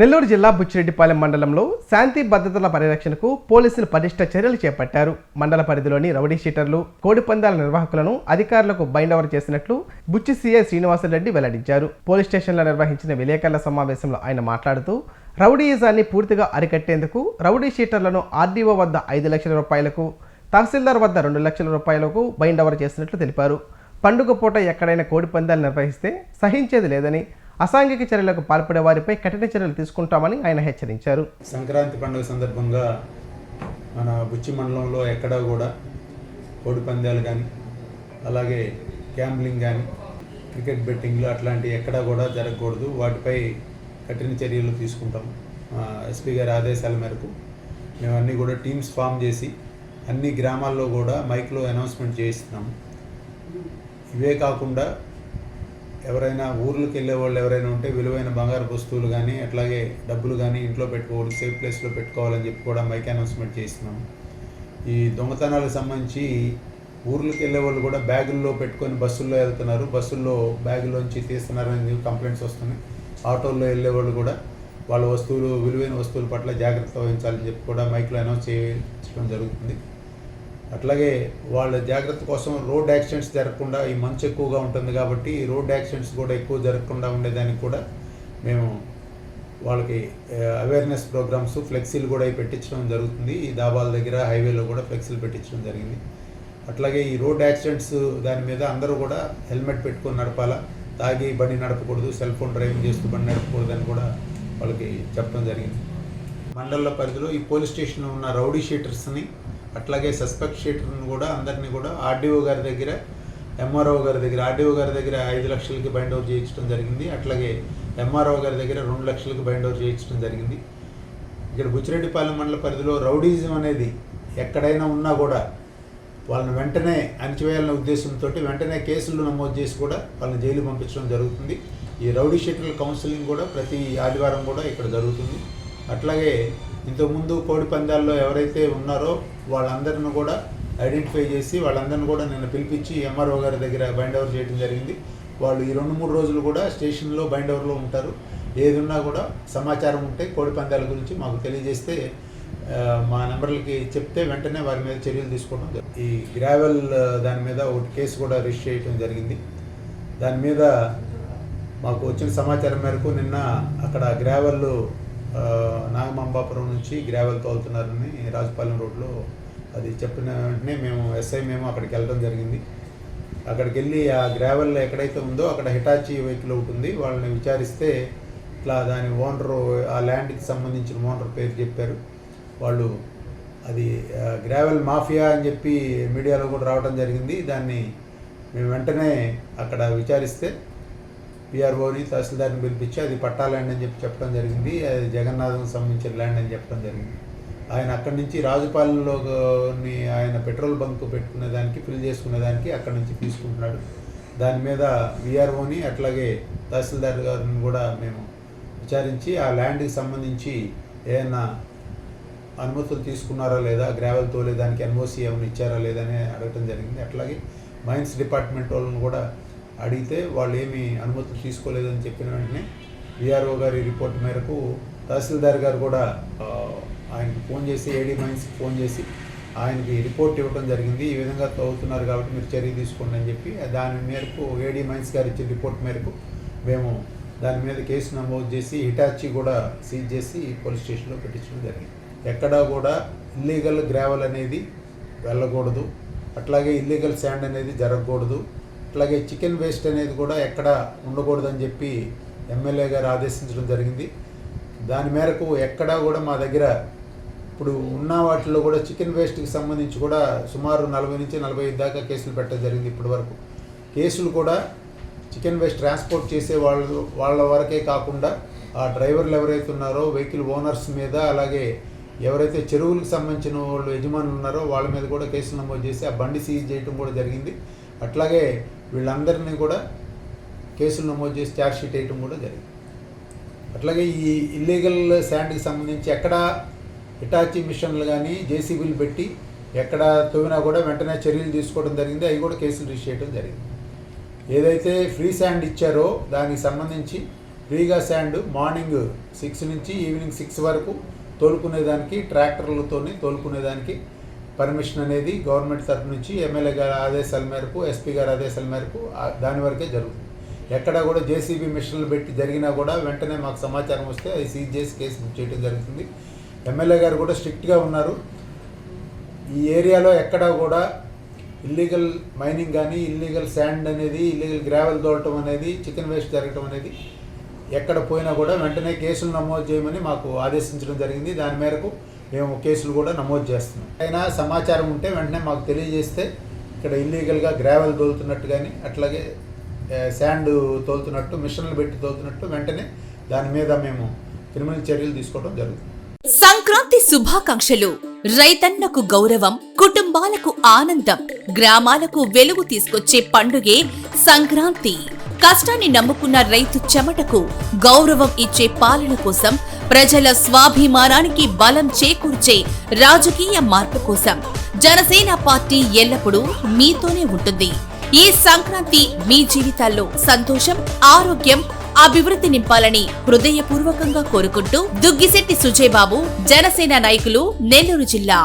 నెల్లూరు జిల్లా బుచ్చిరెడ్డిపాలెం మండలంలో శాంతి భద్రతల పరిరక్షణకు పోలీసులు పటిష్ట చర్యలు చేపట్టారు. మండల పరిధిలోని రౌడీ షీటర్లు కోడిపందాల నిర్వాహకులను అధికారులకు బైండ్ ఓవర్ చేసినట్లు బుచ్చి సీఐ శ్రీనివాసరెడ్డి వెల్లడించారు. పోలీస్ స్టేషన్లో నిర్వహించిన విలేకరుల సమావేశంలో ఆయన మాట్లాడుతూ రౌడీయిజాన్ని పూర్తిగా అరికట్టేందుకు రౌడీ షీటర్లను ఆర్డీఓ వద్ద ఐదు లక్షల రూపాయలకు తహసీల్దార్ వద్ద రెండు లక్షల రూపాయలకు బైండ్ ఓవర్ చేసినట్లు తెలిపారు. పండుగ పూట ఎక్కడైనా కోడి పందాలు నిర్వహిస్తే సహించేది లేదని అసాంఘిక చర్యలకు పాల్పడే వారిపై కఠిన చర్యలు తీసుకుంటామని ఆయన హెచ్చరించారు. సంక్రాంతి పండుగ సందర్భంగా మన బుచ్చి మండలంలో ఎక్కడా కూడా కోడి పందాలు కానీ అలాగే గ్యాంబ్లింగ్ కానీ క్రికెట్ బెట్టింగ్లు అట్లాంటివి ఎక్కడా కూడా జరగకూడదు. వాటిపై కఠిన చర్యలు తీసుకుంటాం. ఎస్పీ గారి ఆదేశాల మేరకు మేము అన్నీ కూడా టీమ్స్ ఫామ్ చేసి అన్ని గ్రామాల్లో కూడా మైక్లో అనౌన్స్మెంట్ చేయిస్తున్నాము ఇవే కాకుండా ఎవరైనా ఊర్లకు వెళ్ళే వాళ్ళు ఎవరైనా ఉంటే విలువైన బంగారు వస్తువులు కానీ అట్లాగే డబ్బులు కానీ ఇంట్లో పెట్టుకోవాలి సేఫ్ ప్లేస్లో పెట్టుకోవాలని చెప్పి కూడా మైక్ అనౌన్స్మెంట్ చేస్తున్నాం. ఈ దొంగతనాలకు సంబంధించి ఊర్లకు వెళ్ళే వాళ్ళు కూడా బ్యాగుల్లో పెట్టుకొని బస్సుల్లో వెళ్తున్నారు. బస్సుల్లో బ్యాగులోంచి తీస్తున్నారని కంప్లైంట్స్ వస్తున్నాయి. ఆటోల్లో వెళ్ళే వాళ్ళు కూడా వాళ్ళ వస్తువులు విలువైన వస్తువుల పట్ల జాగ్రత్త వహించాలని చెప్పి కూడా మైక్లో అనౌన్స్ చేయడం జరుగుతుంది. అట్లాగే వాళ్ళ జాగ్రత్త కోసం రోడ్ యాక్సిడెంట్స్ జరగకుండా ఈ మంచు ఎక్కువగా ఉంటుంది కాబట్టి ఈ రోడ్ యాక్సిడెంట్స్ కూడా ఎక్కువ జరగకుండా ఉండేదానికి కూడా మేము వాళ్ళకి అవేర్నెస్ ప్రోగ్రామ్స్ ఫ్లెక్సీలు కూడా పెట్టించడం జరుగుతుంది. ఈ దాబాల దగ్గర హైవేలో కూడా ఫ్లెక్సీలు పెట్టించడం జరిగింది. అట్లాగే ఈ రోడ్ యాక్సిడెంట్స్ దాని మీద అందరూ కూడా హెల్మెట్ పెట్టుకొని నడపాలా. తాగి బండి నడపకూడదు సెల్ ఫోన్ డ్రైవింగ్ చేస్తూ బండి నడపకూడదని కూడా వాళ్ళకి చెప్పడం జరిగింది. మండల పరిధిలో ఈ పోలీస్ స్టేషన్లో ఉన్న రౌడీ షీటర్స్ని అట్లాగే సస్పెక్ట్ షీటర్ని కూడా అందరినీ కూడా ఆర్డీఓ గారి దగ్గర ఎంఆర్ఓ గారి దగ్గర ఆర్డీఓ గారి దగ్గర ఐదు లక్షలకి బైండ్ అవుట్ చేయించడం జరిగింది. అట్లాగే ఎంఆర్ఓ గారి దగ్గర రెండు లక్షలకి బైండ్ అవుట్ చేయించడం జరిగింది. ఇక్కడ బుచ్చిరెడ్డిపాలెం మండల పరిధిలో రౌడీజం అనేది ఎక్కడైనా ఉన్నా కూడా వాళ్ళని వెంటనే అణిచివేయాలనే ఉద్దేశంతో వెంటనే కేసులు నమోదు చేసి కూడా వాళ్ళని జైలు పంపించడం జరుగుతుంది. ఈ రౌడీ షీటర్ల కౌన్సిలింగ్ కూడా ప్రతి ఆదివారం కూడా ఇక్కడ జరుగుతుంది. అట్లాగే ఇంతకుముందు కోడి పందాల్లో ఎవరైతే ఉన్నారో వాళ్ళందరిని కూడా ఐడెంటిఫై చేసి వాళ్ళందరిని కూడా నిన్న పిలిపించి ఎంఆర్ఓ గారి దగ్గర బైండ్ ఓవర్ చేయడం జరిగింది. వాళ్ళు ఈ రెండు మూడు రోజులు కూడా స్టేషన్లో బైండ్ ఓవర్లో ఉంటారు. ఏదున్నా కూడా సమాచారం ఉంటే కోడి పందాల గురించి మాకు తెలియజేస్తే మా నెంబర్లకి చెప్తే వెంటనే వారి మీద చర్యలు తీసుకోవడం ఈ గ్రావెల్ దాని మీద ఒకటి కేసు కూడా రిజిస్టర్ చేయడం జరిగింది. దాని మీద మాకు వచ్చిన సమాచారం మేరకు నిన్న అక్కడ గ్రావెల్ నాగమాంబాపురం నుంచి గ్రావెల్ తోలుతున్నారని రాజపాలెం రోడ్లో అది చెప్పిన వెంటనే మేము ఎస్ఐ మేము అక్కడికి వెళ్ళడం జరిగింది. అక్కడికి వెళ్ళి ఆ గ్రావెల్ ఎక్కడైతే ఉందో అక్కడ హిటాచి వెహికల్ ఒకటి ఉంది. వాళ్ళని విచారిస్తే ఇట్లా దాని ఓనరు ఆ ల్యాండ్కి సంబంధించిన ఓనర్ పేరు చెప్పారు. వాళ్ళు అది గ్రావెల్ మాఫియా అని చెప్పి మీడియాలో కూడా రావడం జరిగింది. దాన్ని మేము వెంటనే అక్కడ విచారిస్తే పిఆర్ఓని తహసీల్దార్ని పిలిపించి అది పట్టా ల్యాండ్ అని చెప్పి చెప్పడం జరిగింది అది జగన్నాథం సంబంధించిన ల్యాండ్ అని చెప్పడం జరిగింది. ఆయన అక్కడి నుంచి రాజుపాలెంలోని ఆయన పెట్రోల్ బంక్ పెట్టుకునే దానికి ఫిల్ చేసుకునే దానికి అక్కడి నుంచి తీసుకుంటున్నాడు. దాని మీద విఆర్ఓని అట్లాగే తహసీల్దార్ గారిని కూడా మేము విచారించి ఆ ల్యాండ్కి సంబంధించి ఏమైనా అనుమతులు తీసుకున్నారా లేదా గ్రావెల్ తోలేదానికి ఎన్ఓసీ ఏమైనా ఇచ్చారా లేదా అని అడగటం జరిగింది. అట్లాగే మైన్స్ డిపార్ట్మెంట్ వాళ్ళని కూడా అడిగితే వాళ్ళు ఏమి అనుమతులు తీసుకోలేదని చెప్పిన వెంటనే విఆర్ఓ గారి రిపోర్ట్ మేరకు తహసీల్దార్ గారు కూడా ఆయనకి ఫోన్ చేసి ఏడీ మైన్స్కి ఫోన్ చేసి ఆయనకి రిపోర్ట్ ఇవ్వడం జరిగింది. ఈ విధంగా తవ్వుతున్నారు కాబట్టి మీరు చర్య తీసుకోండి అని చెప్పి దాని మేరకు ఏడీ మైన్స్ గారు ఇచ్చిన రిపోర్ట్ మేరకు మేము దాని మీద కేసు నమోదు చేసి హిటాచి కూడా సీజ్ చేసి పోలీస్ స్టేషన్లో పెట్టించడం జరిగింది. ఎక్కడా కూడా ఇల్లీగల్ గ్రావెల్ అనేది వెళ్ళకూడదు. అట్లాగే ఇల్లీగల్ శాండ్ అనేది జరగకూడదు. అట్లాగే చికెన్ వేస్ట్ అనేది కూడా ఎక్కడ ఉండకూడదని చెప్పి ఎమ్మెల్యే గారు ఆదేశించడం జరిగింది. దాని మేరకు ఎక్కడా కూడా మా దగ్గర ఇప్పుడు ఉన్న వాటిలో కూడా చికెన్ వేస్ట్కి సంబంధించి కూడా సుమారు నలభై నుంచి నలభై ఐదు దాకా కేసులు పెట్టడం జరిగింది ఇప్పటి వరకు. కేసులు కూడా చికెన్ వేస్ట్ ట్రాన్స్పోర్ట్ చేసే వాళ్ళు వాళ్ళ వరకే కాకుండా ఆ డ్రైవర్లు ఎవరైతే ఉన్నారో వెహికల్ ఓనర్స్ మీద అలాగే ఎవరైతే చెరువులకు సంబంధించిన వాళ్ళు యజమానులు ఉన్నారో వాళ్ళ మీద కూడా కేసులు నమోదు చేసి ఆ బండి సీజ్ చేయడం కూడా జరిగింది. అట్లాగే వీళ్ళందరినీ కూడా కేసులు నమోదు చేసి ఛార్జ్ షీట్ వేయటం కూడా జరిగింది. అట్లాగే ఈ ఇల్లీగల్ శాండ్కి సంబంధించి ఎక్కడ హిటాచి మిషన్లు కానీ జేసీబీలు పెట్టి ఎక్కడ తవ్వినా కూడా వెంటనే చర్యలు తీసుకోవడం జరిగింది. అవి కూడా కేసులు రిజిస్టర్ చేయడం జరిగింది. ఏదైతే ఫ్రీ శాండ్ ఇచ్చారో దానికి సంబంధించి ఫ్రీగా శాండ్ మార్నింగ్ సిక్స్ నుంచి ఈవినింగ్ సిక్స్ వరకు తోలుకునేదానికి ట్రాక్టర్లతోని తోలుకునేదానికి పర్మిషన్ అనేది గవర్నమెంట్ తరఫు నుంచి ఎమ్మెల్యే గారి ఆదేశాల మేరకు ఎస్పీ గారి ఆదేశాల మేరకు దాని వరకే జరుగుతుంది. ఎక్కడ కూడా జేసీబీ మిషన్లు పెట్టి జరిగినా కూడా వెంటనే మాకు సమాచారం వస్తే అది సీజ్ చేసి కేసు బుక్ చేయడం జరుగుతుంది. ఎమ్మెల్యే గారు కూడా స్ట్రిక్ట్గా ఉన్నారు. ఈ ఏరియాలో ఎక్కడా కూడా ఇల్లీగల్ మైనింగ్ కానీ ఇల్లీగల్ శాండ్ అనేది ఇల్లీగల్ గ్రావెల్ దోడటం అనేది చికెన్ వేస్ట్ జరగటం అనేది ఎక్కడ పోయినా కూడా వెంటనే కేసులు నమోదు చేయమని మాకు ఆదేశించడం జరిగింది. దాని మేరకు మేము కేసులు కూడా నమోదు చేస్తున్నాం. అయినా సమాచారం ఉంటే వెంటనే మాకు తెలియజేస్తే ఇక్కడ ఇల్లీగల్గా గ్రావెల్ తోలుతున్నట్టు కానీ అట్లాగే శాండ్ తోలుతున్నట్టు మిషన్లు పెట్టి తోలుతున్నట్టు వెంటనే దాని మీద మేము క్రిమినల్ చర్యలు తీసుకోవడం జరుగుతుంది. సంక్రాంతి శుభాకాంక్షలు. రైతన్నకు గౌరవం కుటుంబాలకు ఆనందం గ్రామాలకు వెలుగు తీసుకొచ్చే పండుగే సంక్రాంతి. కష్టాన్ని నమ్ముకున్న రైతు చెమటకు గౌరవం ఇచ్చే పాలన కోసం ప్రజల స్వాభిమానానికి బలం చేకూర్చే రాజకీయ మార్పు కోసం జనసేన పార్టీ ఎల్లప్పుడూ మీతోనే ఉంటుంది. ఈ సంక్రాంతి మీ జీవితాల్లో సంతోషం ఆరోగ్యం అభివృద్ధి నింపాలని హృదయపూర్వకంగా కోరుకుంటూ దుగ్గిశెట్టి సుజయబాబు జనసేన నాయకులు నెల్లూరు జిల్లా.